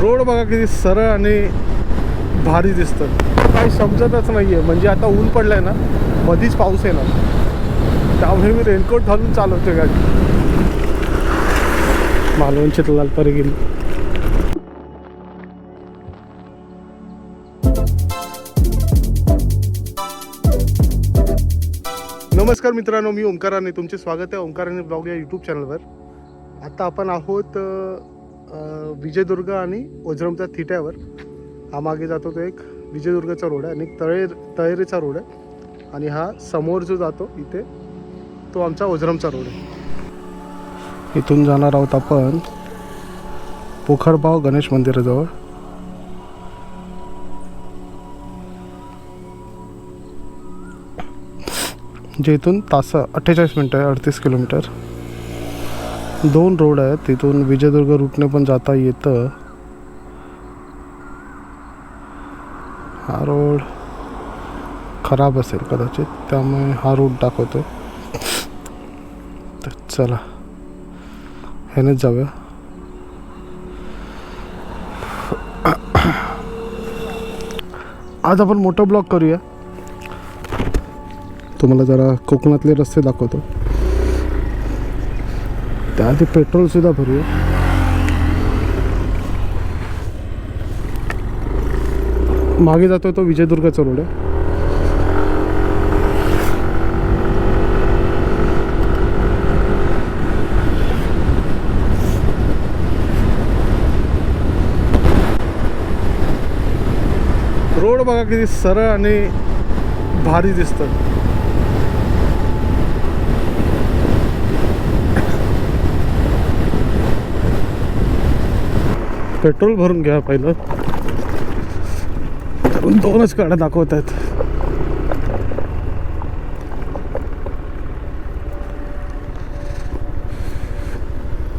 Road बघा किती सरळ आणि भारी दिसतं. काही समजतच नाही आहे म्हणजे आता ऊन पडलं आहे ना मधीच पाऊस येणार. त्यामुळे मी रेनकोट घालून चालवते गाडी. मालवणची लालपरी गेली नमस्कार मित्रांनो मी ओंकाराने. तुमचे स्वागत आहे ओंकाराने ब्लॉग या यूट्यूब चॅनलवर आता आपण आहोत विजयदुर्ग आणि ओझरमच्या थिट्यावर हा मागे जातो तो एक विजयदुर्गचा रोड आहे आणि तळे तळेरीचा रोड आहे. आणि हा समोर जो जातो इथे तो आमचा ओझरमचा रोड आहे. इथून जाणार आहोत आपण पोखरबाव गणेश मंदिराजवळ. जे इथून तास अठ्ठेचाळीस मिनटं आहे अडतीस किलोमीटर. दोन रोड आहेत तिथून विजयदुर्ग रूटने पण जाता येतं. हा रोड खराब असेल कदाचित त्यामुळे हा रूट दाखवतो तर चला ह्यानेच जाऊया. आज आपण मोठं ब्लॉक करूया. तुम्हाला जरा कोकणातले रस्ते दाखवतो. त्याआधी पेट्रोलसुद्धा भरूया. मागे जातोय तो विजयदुर्गचा रोड आहे रोड बघा किती सरळ आणि भारी दिसतं. पेट्रोल भरून घ्या पहिलं. कारण दोनच गाड्या दाखवत आहेत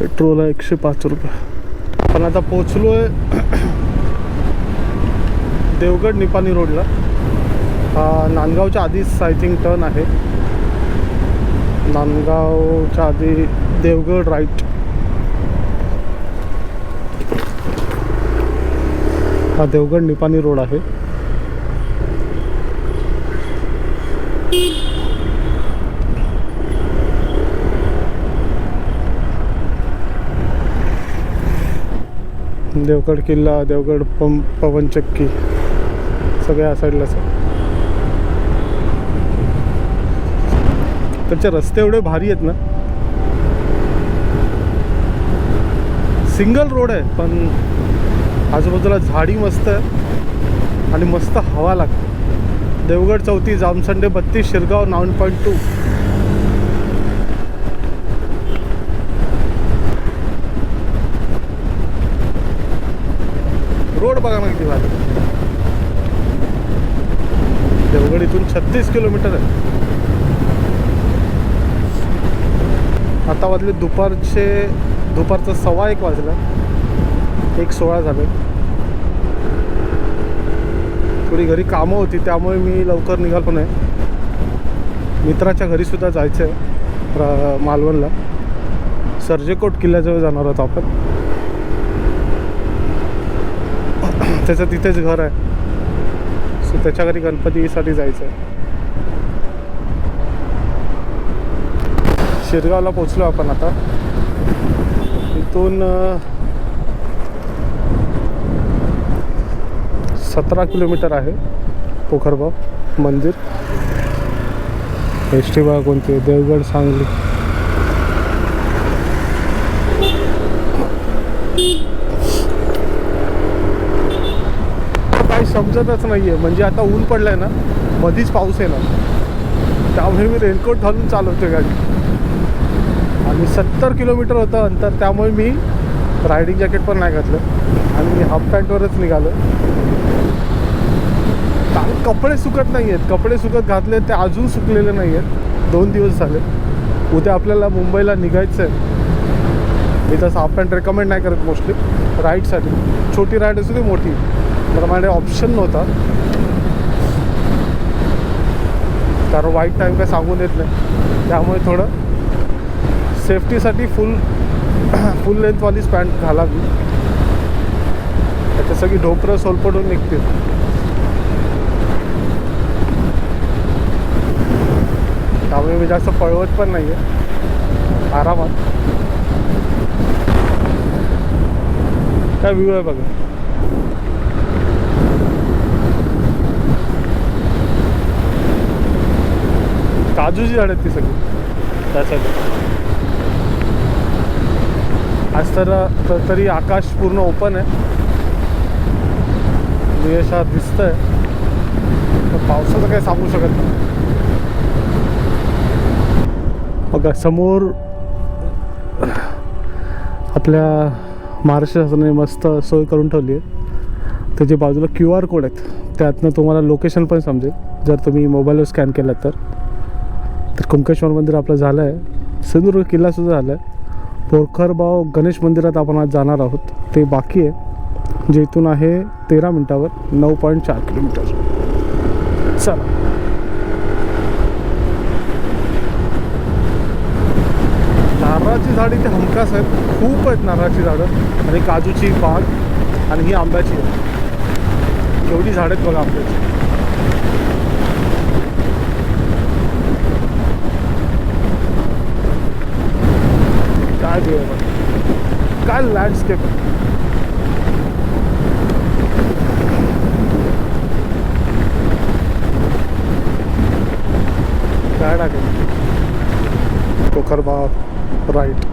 पेट्रोल आहे एकशे पाच रुपये. पण आता पोचलो आहे देवगड निपाणी रोडला. हा नांदगावच्या आधीच आय थिंक टर्न आहे. नांदगावच्या आधी देवगड राईट हा देवगड निपाणी रोड आहे. देवगड किल्ला देवगड पं पवनचक्की सगळ्या साईडलाच आहे त्याचे रस्ते एवढे भारी आहेत ना. सिंगल रोड आहे पण आजूबाजूला झाडी मस्त आहे आणि मस्त हवा लागते. देवगड चौथी जामसंडे बत्तीस Shirgaon nine point two. Road बघा ना किती भारी. देवगड इथून छत्तीस किलोमीटर आहे. आता वाजले दुपारचे दुपारचं सव्वा एक वाजलं. एक सोळा झाले. थोडी घरी कामं होती त्यामुळे मी लवकर निघालो नाही. मित्राच्या घरीसुद्धा जायचं आहे प्र मालवणला. सर्जेकोट किल्ल्याजवळ जाणार आहोत आपण. त्याचं तिथेच घर आहे. सो त्याच्या घरी गणपतीसाठी जायचं आहे शिरगावला पोचलो आपण आता. इथून सतरा किलोमीटर आहे पोखरबाव मंदिर. एस टी बा कोणते देवगड सांगली. काही समजतच नाही आहे म्हणजे आता ऊन पडलं आहे ना मधीच पाऊस येणार. त्यामुळे मी रेनकोट घालून चालवते गाडी. आणि सत्तर किलोमीटर होतं अंतर त्यामुळे मी रायडिंग जॅकेट पण नाही घातलं. आणि मी हाफ पॅन्टवरच निघालो. कपडे सुकत नाही आहेत कपडे सुकत घातले ते अजून सुकलेले नाही आहेत दोन दिवस झाले. उद्या आपल्याला मुंबईला निघायचं आहे मी तसं हाफ पॅन्ट रेकमेंड नाही करत मोस्टली राईडसाठी छोटी राईड असू दे मोठी. तर माझ्याकडे ऑप्शन नव्हता. कारण वाईट टाईम काय सांगून येत नाही. त्यामुळे थोडं सेफ्टीसाठी फुल फुल लेंथवालीच पॅन्ट घालावी. त्याच्या सगळी ढोपरं सोलपटून निघतील. त्यामुळे मी जास्त पळवत पण नाही आहे आरामात. काय व्ह्यू आहे बघा. काजूची झाड आहेत ती सगळी. त्यासाठी. आज तर तर- आकाश पूर्ण ओपन आहे. यशा दिसतंय. तर पावसाचं काही सांगू शकत नाही. बघा समोर आपल्या महाराष्ट्र शासनाने मस्त सोय करून ठेवली आहे. त्याच्या बाजूला क्यू आर कोड आहेत. त्यातनं तुम्हाला लोकेशन पण समजेल. जर तुम्ही मोबाईलवर स्कॅन केलं तर. तर कुंकेश्वर मंदिर आपलं झालं आहे सिंधुदुर्ग किल्लासुद्धा झालं आहे पोरखरबाव गणेश मंदिरात आपण आज जाणार आहोत. ते बाकी आहे. जे इथून आहे तेरा मिनटावर नऊ पॉईंट चार किलोमीटर. चला. नारळाची झाड इथे हमखास आहेत खूप आहेत नारळाची झाडं. आणि काजूची बाग आणि ही आंब्याची आहे. केवढी झाडं आहेत बघा आंब्याची. काय view काय लँडस्केप आहे. काय टाकेल? कोकरबाग राईट.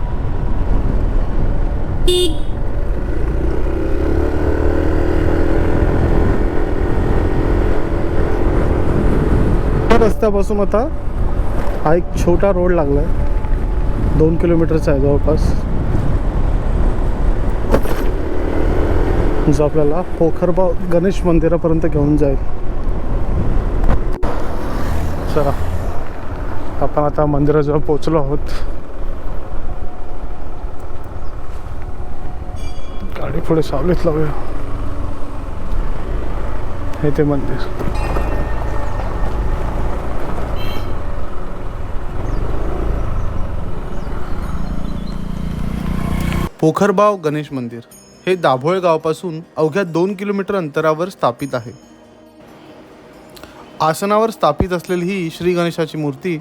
रस्त्यापासून आता हा एक छोटा रोड लागला आहे दोन किलोमीटरचा आहे जवळपास. जो आपल्याला पोखरबाव गणेश मंदिरापर्यंत घेऊन जाईल. चला. आपण आता मंदिराजवळ पोचलो आहोत गाडी पुढे सावलीत लावूया. हे ते मंदिर. पोखरबाव गणेश मंदिर हे दाभोळे गावापासून अवघ्या दोन किलोमीटर अंतरावर स्थापित आहे. आसनावर स्थापित असलेली ही श्री गणेशाची मूर्ती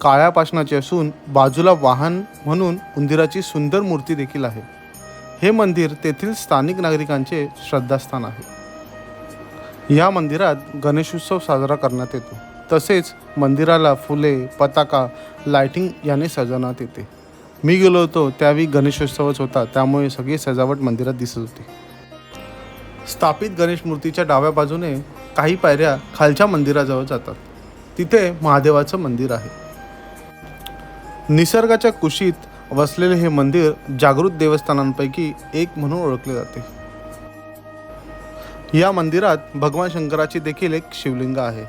काळ्या पाषणाची असून बाजूला वाहन म्हणून उंदिराची सुंदर मूर्ती देखील आहे. हे मंदिर तेथील स्थानिक नागरिकांचे श्रद्धास्थान आहे. या मंदिरात गणेशोत्सव साजरा करण्यात येतो. तसेच मंदिराला फुले पताका लायटिंग याने सजवण्यात येते. मी गेलो होतो त्यावेळी गणेशोत्सवच होता. त्यामुळे सगळी सजावट मंदिरात दिसत होती. स्थापित गणेश मूर्तीच्या डाव्या बाजूने काही पायऱ्या खालच्या मंदिराजवळ जातात. तिथे महादेवाचं मंदिर आहे. निसर्गाच्या कुशीत वसलेले हे मंदिर जागृत देवस्थानांपैकी एक म्हणून ओळखले जाते. या मंदिरात भगवान शंकराची देखील एक शिवलिंग आहे.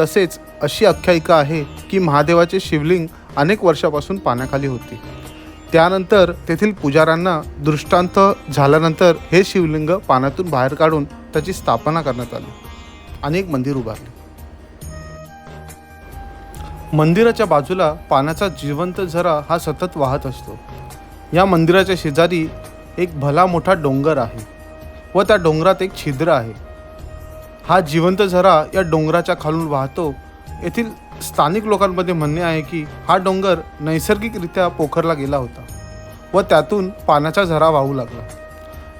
तसेच अशी आख्यायिका आहे की महादेवाचे शिवलिंग अनेक वर्षापासून पाण्याखाली होते. त्यानंतर तेथील पुजाऱ्यांना दृष्टांत झाल्यानंतर हे शिवलिंग पाण्यातून बाहेर काढून त्याची स्थापना करण्यात आली. आणि एक मंदिर उभारले. मंदिराच्या बाजूला पाण्याचा जिवंत झरा हा सतत वाहत असतो. या मंदिराच्या शेजारी एक भला मोठा डोंगर आहे व त्या डोंगरात एक छिद्र आहे. हा जिवंत झरा या डोंगराच्या खालून वाहतो. येथील स्थानिक लोकांमध्ये म्हणणे आहे की हा डोंगर नैसर्गिकरित्या पोखरला गेला होता व त्यातून पाण्याचा झरा वाहू लागला.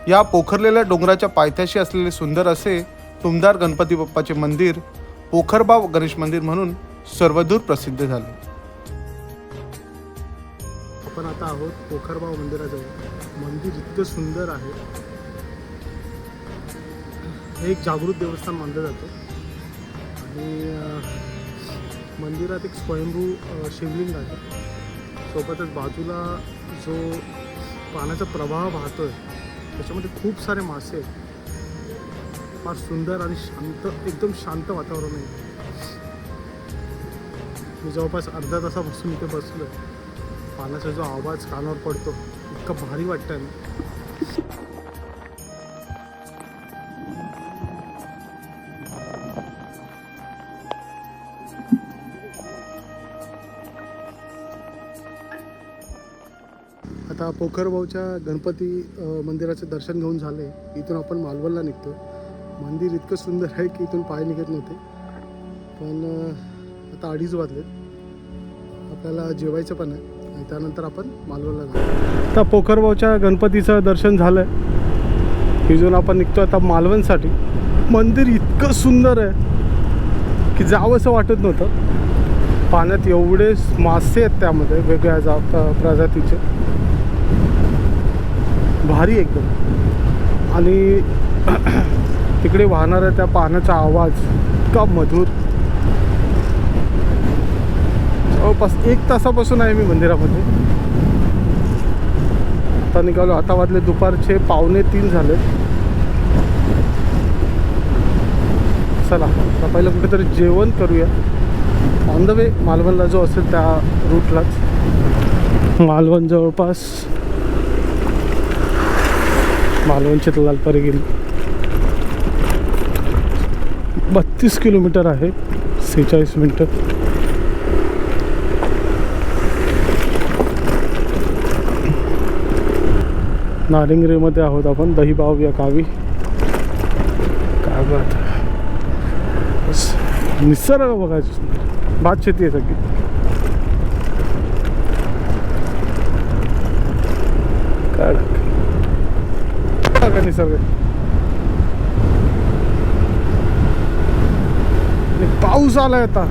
या पोखरलेल्या डोंगराच्या पायथ्याशी असलेले सुंदर असे तुमदार गणपती बाप्पाचे मंदिर पोखरबाव गणेश मंदिर म्हणून सर्वदूर प्रसिद्ध झाले. आपण आता आहोत पोखरबाव मंदिराजवळ. मंदिर इतकं सुंदर आहे. हे एक जागृत देवस्थान मानलं जातं. आणि मंदिरात एक स्वयंभू शिवलिंग आहे. सोबतच बाजूला जो पाण्याचा प्रवाह वाहतो आहे त्याच्यामध्ये खूप सारे मासे आहेत. फार सुंदर आणि शांत एकदम शांत वातावरण आहे. मी जवळपास अर्धा तासापासून इथे बसलो पाण्याचा जो आवाज कानावर पडतो इतका भारी वाटतं ना. आता पोखरभाऊच्या गणपती मंदिराचे दर्शन घेऊन झाले. इथून आपण मालवणला निघतो मंदिर इतकं सुंदर आहे की इथून पाय निघत नव्हते. पण आता अडीच वाजलेत. आपल्याला जेवायचं पण आहे आणि त्यानंतर आपण मालवणला जाऊ आता पोखरभाऊच्या गणपतीचं दर्शन झालं आहे तिथून आपण निघतो आता मालवणसाठी. मंदिर इतकं सुंदर आहे की जावंसं वाटत नव्हतं. पाण्यात एवढे मासे आहेत त्यामध्ये वेगळ्या जा प्रजातीचे. भारी एकदम. आणि तिकडे वाहणाऱ्या त्या पाण्याचा आवाज इतका मधुर. जवळपास एक तासापासून आहे मी मंदिरामध्ये. आता निघालो आता वाजले दुपारचे पावणे तीन झाले. चला आता पहिलं कुठेतरी जेवण करूया. ऑन द वे मालवणला जो असेल त्या रूटलाच मालवण जवळपास. मालवणचे लालपरी गेली. बत्तीस किलोमीटर आहे सेहेचाळीस मिनटं. नारिंगरेमध्ये आहोत आपण. दहीबाव या गावी काय बात. निसर्ग बघायचं भात शेती आहे सगळी. काय का निसर्ग. पाऊस आलाय आता.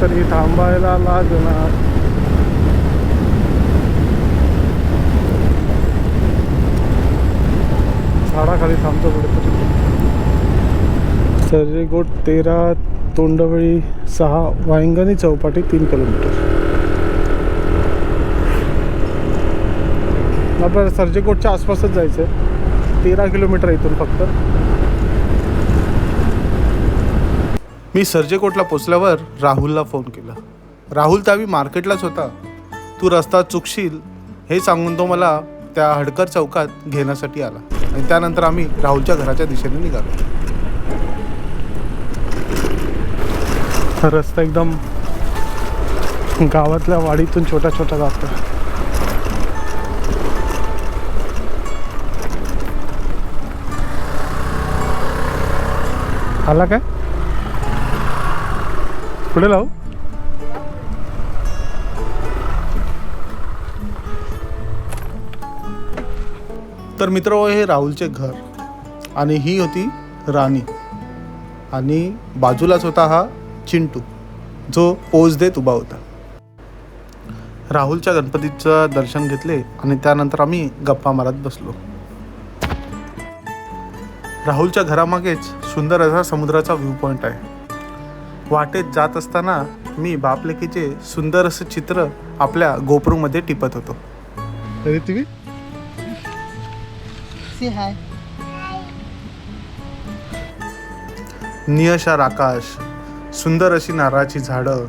तरी थांबायला लागणार. झाडाखाली थांबतो कुठेतरी सर्जेकोट तेरा तोंडवळी सहा वाहिंगणी चौपाटी तीन किलोमीटर. आपल्याला सर्जेकोटच्या आसपासच जायचं आहे तेरा किलोमीटर इथून फक्त. मी सर्जेकोटला पोचल्यावर राहुलला फोन केला. राहुल त्यावेळी मार्केटलाच होता. तू रस्ता चुकशील हे सांगून तो मला त्या हडकर चौकात घेण्यासाठी आला. आणि त्यानंतर आम्ही राहुलच्या घराच्या दिशेने निघालो. रस्ता एकदम गावातल्या वाडीतून छोटा छोटा जातो आला काय? पुढे लावू तर मित्र हे राहुलचे घर आणि ही होती राणी. आणि बाजूलाच होता हा चिंटू जो पोज देत उभा होता. राहुलच्या गणपतीचं दर्शन घेतले आणि त्यानंतर आम्ही गप्पा मारत बसलो. राहुलच्या घरामागेच सुंदर असा समुद्राचा व्ह्यू पॉईंट आहे. वाटेत जात असताना मी बापलेकीचे सुंदर असं चित्र आपल्या गोप्रूमध्ये टिपत होतो. तुम्ही Say hi. नियशार आकाश सुंदर अशी नारळाची झाडं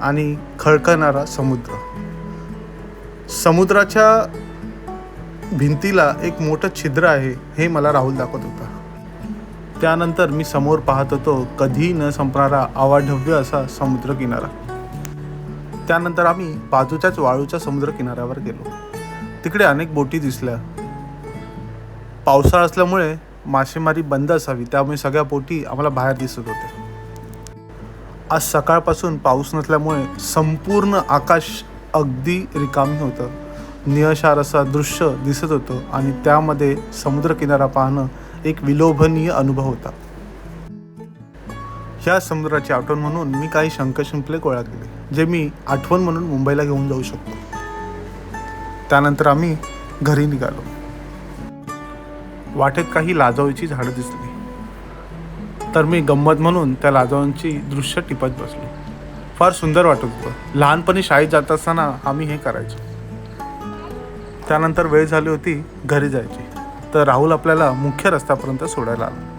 आणि खळखळणारा समुद्र. समुद्राच्या भिंतीला एक मोठं छिद्र आहे हे मला राहुल दाखवत होता. त्यानंतर मी समोर पाहत होतो कधी न संपणारा आवाढव्य असा समुद्र किनारा त्यानंतर आम्ही बाजूच्याच वाळूच्या समुद्र किनाऱ्यावर गेलो. तिकडे अनेक बोटी दिसल्या. पावसाळा असल्यामुळे मासेमारी बंद असावी त्यामुळे सगळ्या बोटी आम्हाला बाहेर दिसत होत्या. आज सकाळपासून पाऊस नसल्यामुळे संपूर्ण आकाश अगदी रिकामी होतं. निळशार असं दृश्य दिसत होतं आणि त्यामध्ये समुद्रकिनारा पाहणं एक विलोभनीय अनुभव होता. ह्या समुद्राची आठवण म्हणून मी काही शंख शिंपले गोळा केले जे मी आठवण म्हणून मुंबईला घेऊन जाऊ शकतो. त्यानंतर आम्ही घरी निघालो. वाटेत काही लाजावळीची झाडं दिसली. तर मी गंमत म्हणून त्या लाजावांची दृश्य टिपत बसलो. फार सुंदर वाटत होतं. लहानपणी शाळेत जात असताना आम्ही हे करायचो. त्यानंतर वेळ झाली होती घरी जायची. तर राहुल आपल्याला मुख्य रस्त्यापर्यंत सोडायला आला.